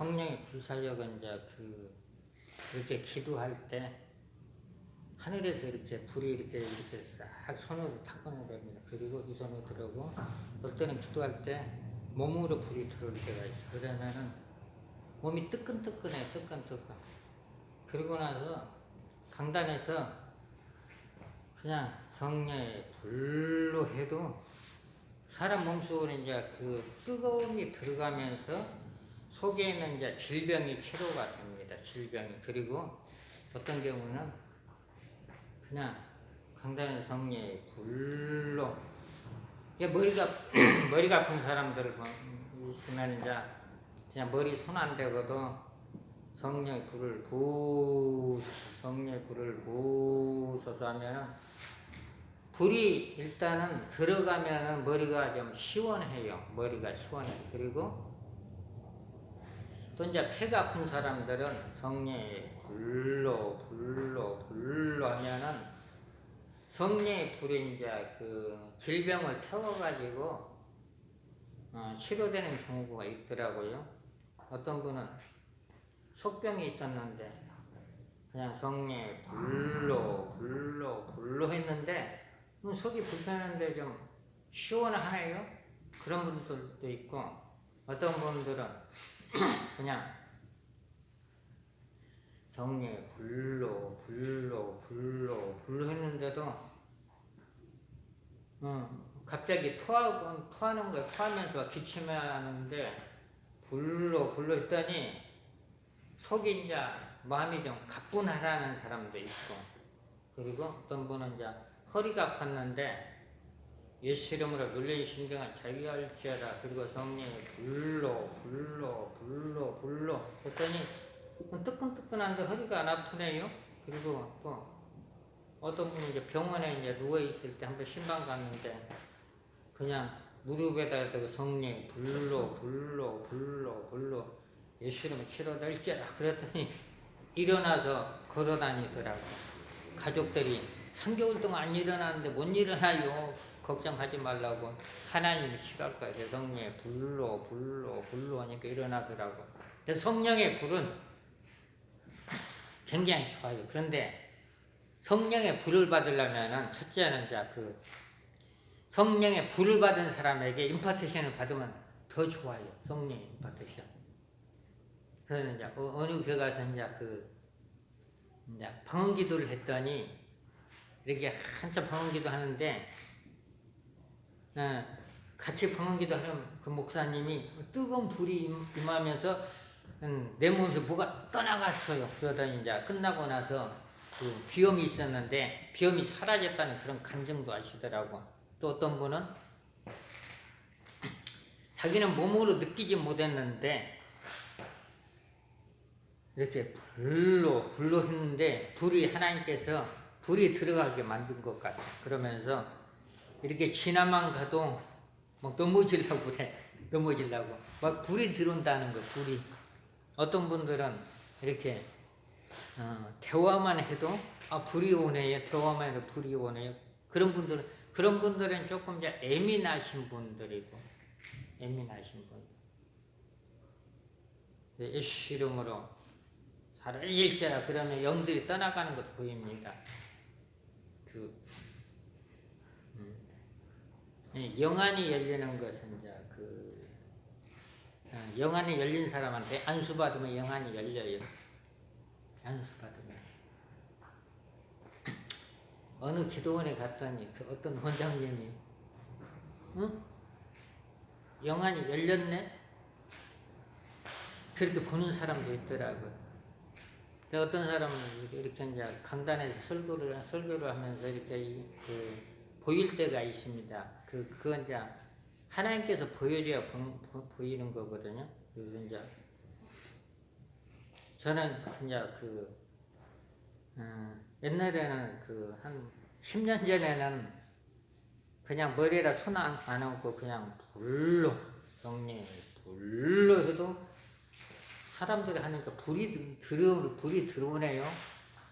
성령의 불사력은 이제 그 이렇게 기도할 때 하늘에서 이렇게 불이 이렇게 이렇게 싹 손으로 탁 꺼내 됩니다. 그리고 이 손으로 들어오고 어떨 때는 기도할 때 몸으로 불이 들어올 때가 있어. 그러면은 몸이 뜨끈뜨끈해, 뜨끈뜨끈. 그러고 나서 강단에서 그냥 성령의 불로 해도 사람 몸속으로 이제 그 뜨거움이 들어가면서 속에 있는 이제 질병이 치료가 됩니다. 질병이. 그리고 어떤 경우는 그냥 강단의 성령의 불로 머리가 머리가 아픈 사람들 있으면 이제 그냥 머리 손 안 대고도 성령의 불을 부으셔서 성령의 불을 부으셔서 하면은 불이 일단은 들어가면은 머리가 좀 시원해요. 머리가 시원해. 그리고 또 이제 폐가 아픈 사람들은 성령의 불로 불로 불로 하면은 성령의 불이 이제 그 질병을 태워가지고 어, 치료되는 경우가 있더라고요. 어떤 분은 속병이 있었는데 그냥 성령의 불로 불로 불로 했는데 음, 속이 불편한데 좀 시원하네요. 그런 분들도 있고 어떤 분들은 그냥 성령의 불로 불로 불로 불로 했는데도 음, 갑자기 토하고 토하는 거 토하면서 기침하는데 불로 불로 했더니 속이 이제 마음이 좀 가뿐하다는 사람도 있고 그리고 어떤 분은 이제 허리가 아팠는데 예수 이름으로 눌린 신경을 자유할지어다. 그리고 성령의 불로 불로 불로 불로 했더니 뜨끈뜨끈한데 허리가 안 아프네요. 그리고 또 어떤 분은 이제 병원에 이제 누워 있을 때 한번 신방 갔는데 그냥 무릎에다 대고 성령의 불로 불로 불로 불로 예수 이름을 치료될지라 그랬더니 일어나서 걸어 다니더라고. 가족들이 3개월 동안 안 일어났는데 못 일어나요 걱정하지 말라고 싫어할 거예요 성령의 불로 불로 불로 하니까 일어나더라고 성령의 불은 굉장히 좋아요 그런데 성령의 불을 받으려면은 첫째는 이제 그 성령의 불을 받은 사람에게 임파테션을 받으면 더 좋아요. 성령의 임파테션. 그래서 이제 어- 어느 교회 가서 이제 그 이제 방언 기도를 했더니 이렇게 한참 방언 기도 하는데 어, 같이 방언 기도 하는 그 목사님이 뜨거운 불이 임- 임하면서 음, 내 몸에서 뭐가 떠나갔어요. 그러더니 이제 끝나고 나서 그 비염이 있었는데 비염이 사라졌다는 그런 감정도 하시더라고. 또 어떤 분은 자기는 몸으로 느끼지 못했는데 이렇게 불로 불로 했는데 불이 하나님께서 불이 들어가게 만든 것 같아. 그러면서 이렇게 지나만 가도 막 넘어지려고 그래. 넘어지려고. 막 불이 들어온다는 거, 불이. 어떤 분들은 이렇게 어, 대화만 해도 아 불이 오네요. 대화만 해도 불이 오네요. 그런 분들은 그런 분들은 조금 이제 예민하신 분들이고 예민하신 분들. 네, 예수 이름으로 사라질지라 그러면 영들이 떠나가는 것 보입니다. 그 음, 이 영안이 열리는 것은 이제 그 어, 영안이 열린 사람한테 안수 받으면 영안이 열려요. 안수 받으면 어느 기도원에 갔더니 그 어떤 원장님이 응? 영안이 열렸네? 그렇게 보는 사람도 있더라고. 어떤 사람은 이렇게 이제 강단에서 설교를 설교를 하면서 이렇게 이- 그 보일 때가 있습니다. 그 그건 이제 하나님께서 보여줘야 보, 보, 보이는 거거든요. 그래서 이제 저는 이제 그 음, 옛날에는 그 한 10년 전에는 그냥 머리에다 손안 안 얹고 그냥 불로 성령 불로 해도 사람들이 하니까 불이 들- 들어 불이 들어오네요.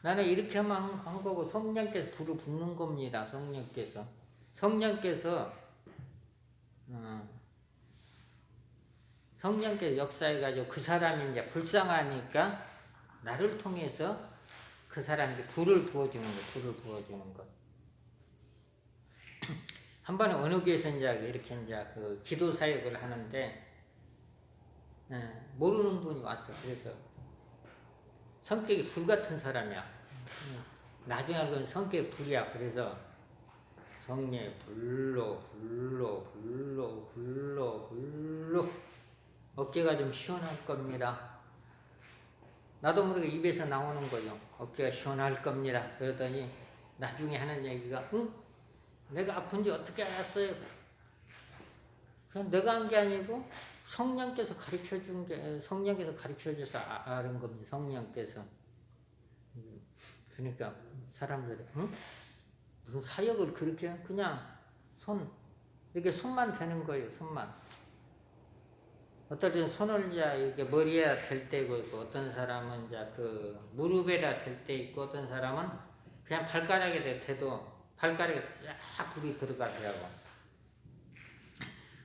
나는 이렇게만 한 거고 성령께서 불을 붓는 겁니다. 성령께서 성령께서 어, 성령께서 역사해가지고 그 사람이 이제 불쌍하니까 나를 통해서 그 사람에게 불을 부어주는 거, 불을 부어주는 것. 한 번에 어느 교회에서 이제 이렇게 이제 그 기도 사역을 하는데 예, 모르는 분이 왔어. 그래서 성격이 불 같은 사람이야. 음, 나중에 알고 성격이 불이야. 그래서 성령의 불로 불로 불로 불로 불로 어깨가 좀 시원할 겁니다. 나도 모르게 입에서 나오는 거죠. 어깨가 시원할 겁니다. 그러더니 나중에 하는 얘기가 응? 내가 아픈지 어떻게 알았어요? 그냥 내가 한 게 아니고 성령께서 가르쳐 준 게 성령께서 가르쳐 줘서 아- 아는 겁니다. 성령께서 음, 그러니까 사람들이 응? 무슨 사역을 그렇게 해? 그냥 손 이렇게 손만 대는 거예요. 손만 어떨 때는 손을 이제 이렇게 머리에다 댈 때고 있고 어떤 사람은 이제 그 무릎에다 댈 때 있고 어떤 사람은 그냥 발가락에 대도 발가락에 싹 불이 들어가더라고.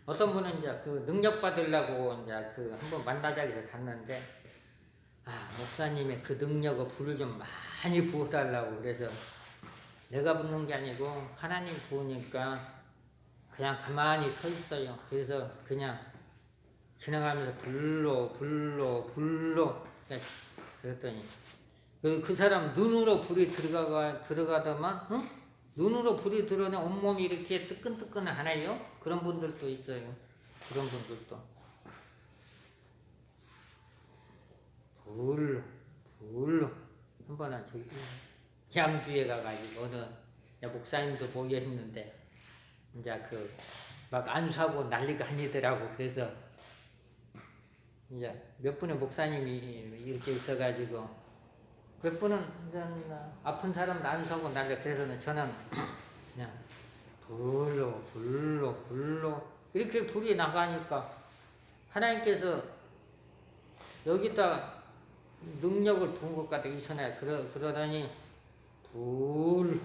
어떤 분은 이제 그 능력 받으려고 이제 그 한번 만나자고 해서 갔는데 아 목사님의 그 능력을 불을 좀 많이 부어달라고 그래서 내가 붓는 게 아니고 하나님 부으니까 그냥 가만히 서 있어요. 그래서 그냥 지나가면서 불로 불로 불로 그랬더니 그, 그 사람 눈으로 불이 들어가가 들어가더만 응? 눈으로 불이 들어오면 온몸이 이렇게 뜨끈뜨끈 하나요? 그런 분들도 있어요. 그런 분들도 불로 불로 한 번은 저기 양주에 가가지고 어느 야, 목사님도 모여 있는데 이제 그 막 안수하고 난리가 아니더라고 그래서 이제 몇 분의 목사님이 이렇게 있어가지고 몇 분은 아픈 사람 안수하고 난리 그래서 저는 그냥 불로 불로 불로 이렇게 불이 나가니까 하나님께서 여기다 능력을 부은 것 같아 이 손에. 그러, 그러더니 불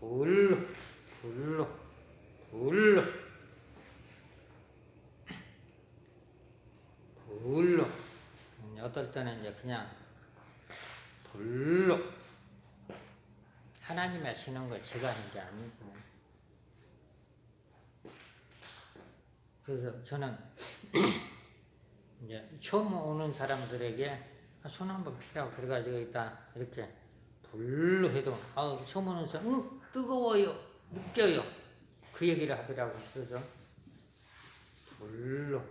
불로 불로 불로 불로 음, 어떨 때는 이제 그냥 불로. 하나님이 하시는 걸 제가 하는 게 아니고. 그래서 저는 이제 처음 오는 사람들에게 아, 손 한번 피라고 그래가지고 일단 이렇게 불로 해도 아우 처음 오는 사람 응 뜨거워요 느껴요. 그 얘기를 하더라고 그래서 불로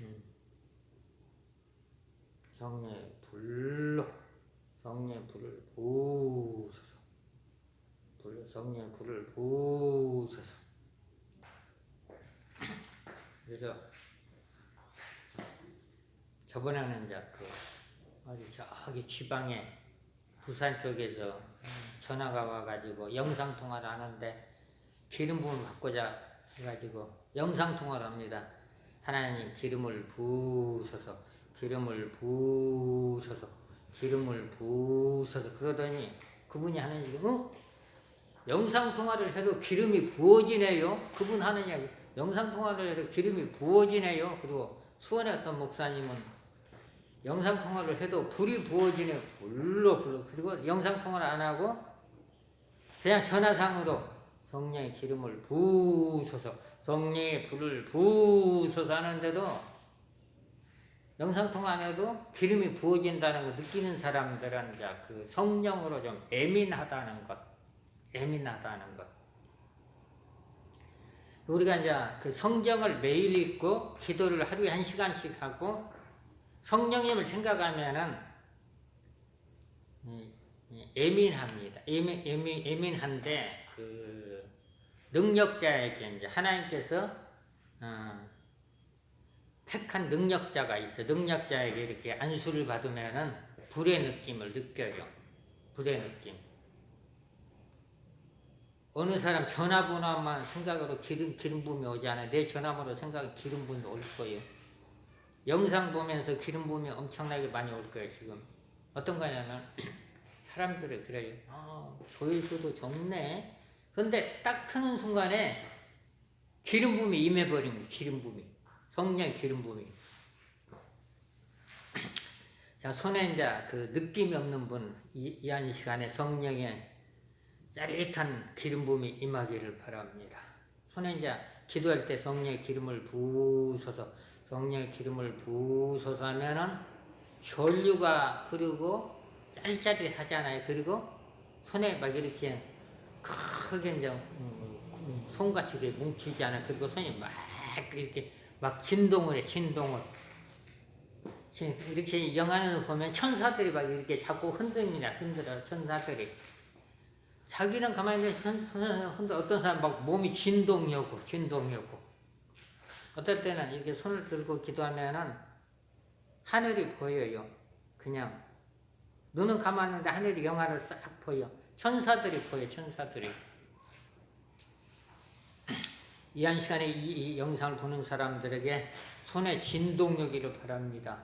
음. 성령의 불로 성령의 불을 부으소서 불로 성령의 불을 부으소서 그래서 저번에는 이제 그 어디 저기 지방에 부산 쪽에서 전화가 와가지고 영상 통화를 하는데 기름 부음을 받고자 해가지고 영상 통화를 합니다. 하나님 기름을 부으소서 기름을 부으소서 기름을 부으소서 그러더니 그분이 하는 얘기 어? 영상 통화를 해도 기름이 부어지네요. 그분 하는 이야기 영상 통화를 해도 기름이 부어지네요. 그리고 수원의 어떤 목사님은 영상 통화를 해도 불이 부어지네 불로 불로 그리고 영상 통화를 안 하고 그냥 전화상으로 성령의 기름을 부으소서 성령의 불을 부으소서 하는데도 영상 통화 안 해도 기름이 부어진다는 거 느끼는 사람들은 이제 그 성령으로 좀 예민하다는 것 예민하다는 것 우리가 이제 그 성경을 매일 읽고 기도를 하루에 한 시간씩 하고 성령님을 생각하면은 예민합니다. 예민, 예민, 예민한데 그 능력자에게 이제 하나님께서 어, 택한 능력자가 있어. 능력자에게 이렇게 안수를 받으면은 불의 느낌을 느껴요. 불의 느낌. 어느 사람 전화번호만 생각으로 기름, 기름 부음이 오지 않아. 내 전화번호 생각에 기름 부음이 올 거예요. 영상 보면서 기름 부음이 엄청나게 많이 올 거예요, 지금. 어떤 거냐면, 사람들이 그래요. 아, 조회수도 적네. 근데 딱 트는 순간에 기름 부음이 거예요. 기름 부음이. 성령의 기름 부음이. 자, 손에 이제 그 느낌이 없는 분, 이, 이한 시간에 성령의 짜릿한 기름 부음이 임하기를 바랍니다. 손에 이제 기도할 때 성령의 기름을 부으셔서, 성령의 기름을 부으셔서 하면은 혈류가 흐르고 짜릿짜릿 하잖아요. 그리고 손에 막 이렇게 크게 이제 음, 음, 손같이 이렇게 뭉치지 않아. 그리고 손이 막 이렇게 막 진동을 해, 진동을. 지- 이렇게 영화를 보면 천사들이 막 이렇게 자꾸 흔듭니다. 흔들어, 천사들이. 자기는 가만히 있는데 흔들 어떤 사람 막 몸이 진동이 오고, 진동이 오고. 어떨 때는 이렇게 손을 들고 기도하면은 하늘이 보여요. 그냥. 눈은 감았는데 하늘이 영화를 싹 보여. 천사들이 보여, 천사들이. 이 한 시간에 이, 이 영상을 보는 사람들에게 손에 진동이 오기를 바랍니다.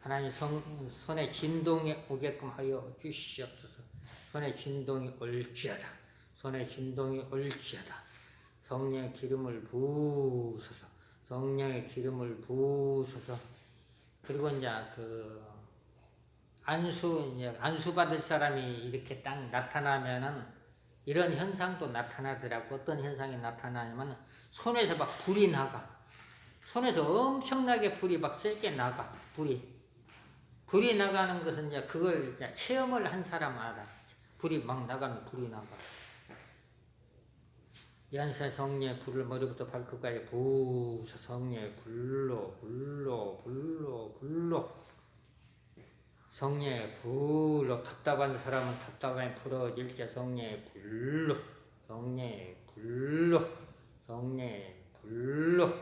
하나님 성, 손에 진동이 오게끔 하여 주시옵소서. 손에 진동이 올지어다. 손에 진동이 올지어다. 성령의 기름을 부으소서. 성령의 기름을 부으소서. 그리고 이제 그 안수 이제 안수 받을 사람이 이렇게 딱 나타나면은 이런 현상도 나타나더라고. 어떤 현상이 나타나냐면 손에서 막 불이 나가. 손에서 엄청나게 불이 막 세게 나가. 불이. 불이 나가는 것은 이제 그걸 이제 체험을 한 사람 알아. 불이 막 나가면 불이 나가. 연세 성령의 불을 머리부터 발끝까지 부서 성령의 불로 불로 불로 불로 성령의 불로 답답한 사람은 답답함이 풀어질지 성령의 불로 성령의 불로 성령의 불로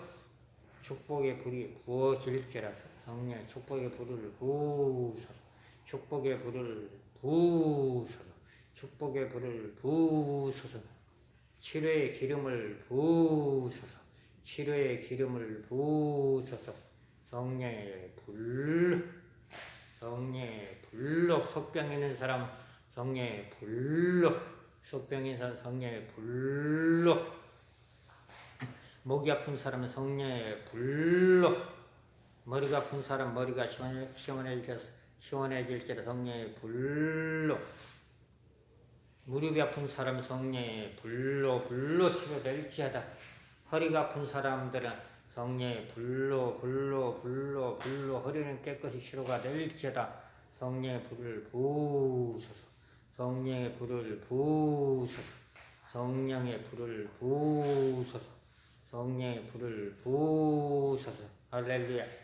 축복의 불이 부어질지라서 성령의 축복의 불을 부으소서. 축복의 불을 부으소서. 축복의 불을 부으소서. 치료의 기름을 부으소서. 치료의 기름을 부으소서. 성령의 불 성령의 불로 속병 있는 사람 성령의 불로 속병 있는 사람 성령의 불로 목이 아픈 사람은 성령의 불로 머리가 아픈 사람 머리가 시원해, 시원해질, 시원해질지라 성령의 불로 무릎이 아픈 사람 성령의 불로 불로 치료될지어다. 허리가 아픈 사람들은 성령의 불로 불로 불로 불로 허리는 깨끗이 치료가 될지어다. 성령의 불을 부으소서 성령의 불을 부으소서 성령의 불을 부으소서 성령의 불을 부으소서. 할렐루야